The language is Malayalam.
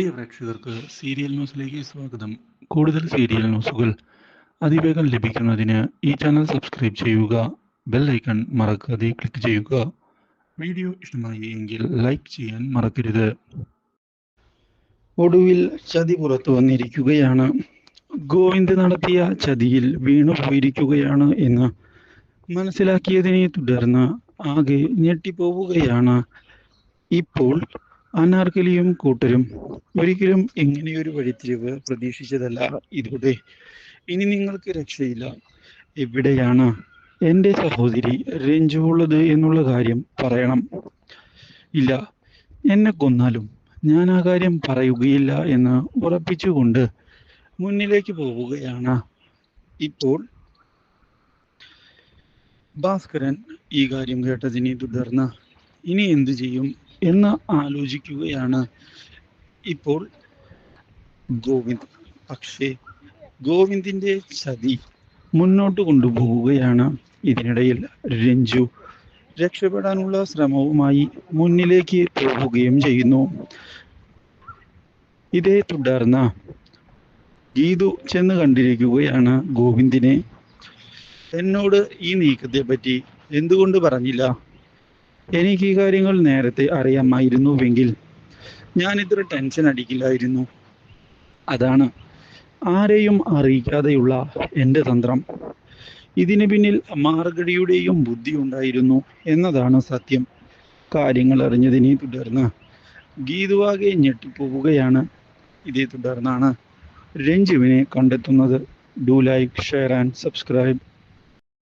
പ്രിയ പ്രേക്ഷകർക്ക് സീരിയൽ ന്യൂസിലേക്ക് സ്വാഗതം. കൂടുതൽ സീരിയൽ ന്യൂസുകൾ അതിവേഗം ലഭിക്കുന്നതിന് ഈ ചാനൽ സബ്സ്ക്രൈബ് ചെയ്യുക ബെൽ ഐക്കൺ മറക്കാതെ ക്ലിക്ക് ചെയ്യുക. വീഡിയോ ഇഷ്ടമായി എങ്കിൽ ലൈക്ക് ചെയ്യാൻ മറക്കരുത്. ഒടുവിൽ ചതി പുറത്തു വന്നിരിക്കുകയാണ്. ഗോവിന്ദ് നടത്തിയ ചതിയിൽ വീണുപോയിരിക്കുകയാണ് എന്ന് മനസ്സിലാക്കിയതിനെ തുടർന്ന് ആകെ ഞെട്ടിപ്പോവുകയാണ്. ഇപ്പോൾ അനാർക്കലിയും കൂട്ടരും ഒരിക്കലും ഇങ്ങനെയൊരു വഴിത്തിരിവ് പ്രതീക്ഷിച്ചതല്ല ഇതോടെ ഇനി നിങ്ങൾക്ക് രക്ഷയില്ല. എവിടെയാണ് എന്റെ സഹോദരി രഞ്ജു ഉള്ളത് എന്നുള്ള കാര്യം പറയണം. ഇല്ല എന്നെ കൊന്നാലും ഞാൻ ആ കാര്യം പറയുകയില്ല എന്ന് ഉറപ്പിച്ചുകൊണ്ട് മുന്നിലേക്ക് പോവുകയാണ്. ഇപ്പോൾ ഭാസ്കരൻ ഈ കാര്യം കേട്ടതിനെ തുടർന്ന് ഇനി എന്തു ചെയ്യും? എന്ന് ആലോചിക്കുകയാണ്. ഇപ്പോൾ ഗോവിന്ദ്. പക്ഷേ ഗോവിന്ദിന്റെ ചതി മുന്നോട്ട് കൊണ്ടുപോവുകയാണ്. ഇതിനിടയിൽ രഞ്ജു രക്ഷപ്പെടാനുള്ള ശ്രമവുമായി മുന്നിലേക്ക് പോവുകയും ചെയ്യുന്നു. ഇതേ തുടർന്ന് ഗീതു ചെന്ന് കണ്ടിരിക്കുകയാണ് ഗോവിന്ദിനെ. എന്നോട് ഈ നീക്കത്തെ പറ്റി എന്തുകൊണ്ട് പറഞ്ഞില്ല? എനിക്ക് ഈ കാര്യങ്ങൾ നേരത്തെ അറിയാമായിരുന്നുവെങ്കിൽ ഞാൻ ഇത്ര ടെൻഷൻ അടിക്കില്ലായിരുന്നു. അതാണ് ആരെയും അറിയിക്കാതെയുള്ള എന്റെ തന്ത്രം. ഇതിന് പിന്നിൽ മാർഗടിയുടെയും ബുദ്ധി ഉണ്ടായിരുന്നു എന്നതാണ് സത്യം. കാര്യങ്ങൾ അറിഞ്ഞതിനെ തുടർന്ന് ഗീതുവാകെ ഞെട്ടിപ്പോവുകയാണ്. ഇതേ തുടർന്നാണ് രഞ്ജുവിനെ കണ്ടെത്തുന്നത്. Do like share and subscribe